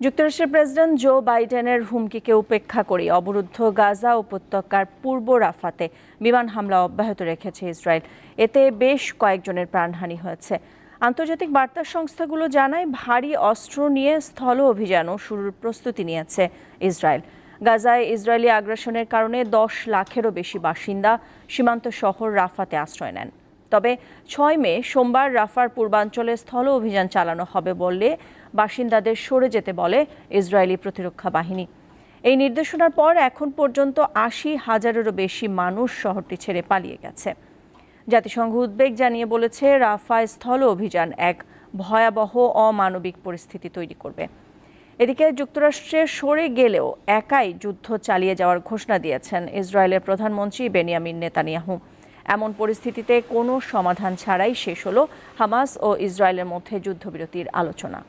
যুক্তরাষ্ট্রের president Joe বাইডেনের হুমকিকে উপেক্ষা করে অবরুদ্ধ গাজা উপত্যকার পূর্ব রাফাতে বিমান হামলা অব্যাহত রেখেছে ইসরায়েল। এতে বেশ কয়েকজনের প্রাণহানি হয়েছে। আন্তর্জাতিক বার্তা সংস্থাগুলো জানায়, ভারী অস্ত্র নিয়ে স্থল অভিযানও শুরুর প্রস্তুতি নিয়েছে ইসরায়েল। গাজায় ইসরায়েলি আগ্রাসনের কারণে দশ লাখেরও বেশি বাসিন্দা সীমান্ত শহর রাফাতে আশ্রয় নেন। তবে ছয় মে সোমবার রাফার পূর্বাঞ্চলে স্থল অভিযান চালানো হবে বললে বাসিন্দাদের সরে যেতে বলে ইসরায়েলি প্রতিরক্ষা বাহিনী। এই নির্দেশনার পর এখন পর্যন্ত আশি হাজারেরও বেশি মানুষ শহরটি ছেড়ে পালিয়ে গেছে। জাতিসংঘ উদ্বেগ জানিয়ে বলেছে, রাফায় স্থল অভিযান এক ভয়াবহ অমানবিক পরিস্থিতি তৈরি করবে। এদিকে যুক্তরাষ্ট্রে সরে গেলেও একাই যুদ্ধ চালিয়ে যাওয়ার ঘোষণা দিয়েছেন ইসরায়েলের প্রধানমন্ত্রী বেনিয়ামিন নেতানিয়াহু। এমন পরিস্থিতিতে কোনো সমাধান ছাড়াই শেষ হলো হামাস ও ইসরায়েলের মধ্যে যুদ্ধবিরতির আলোচনা।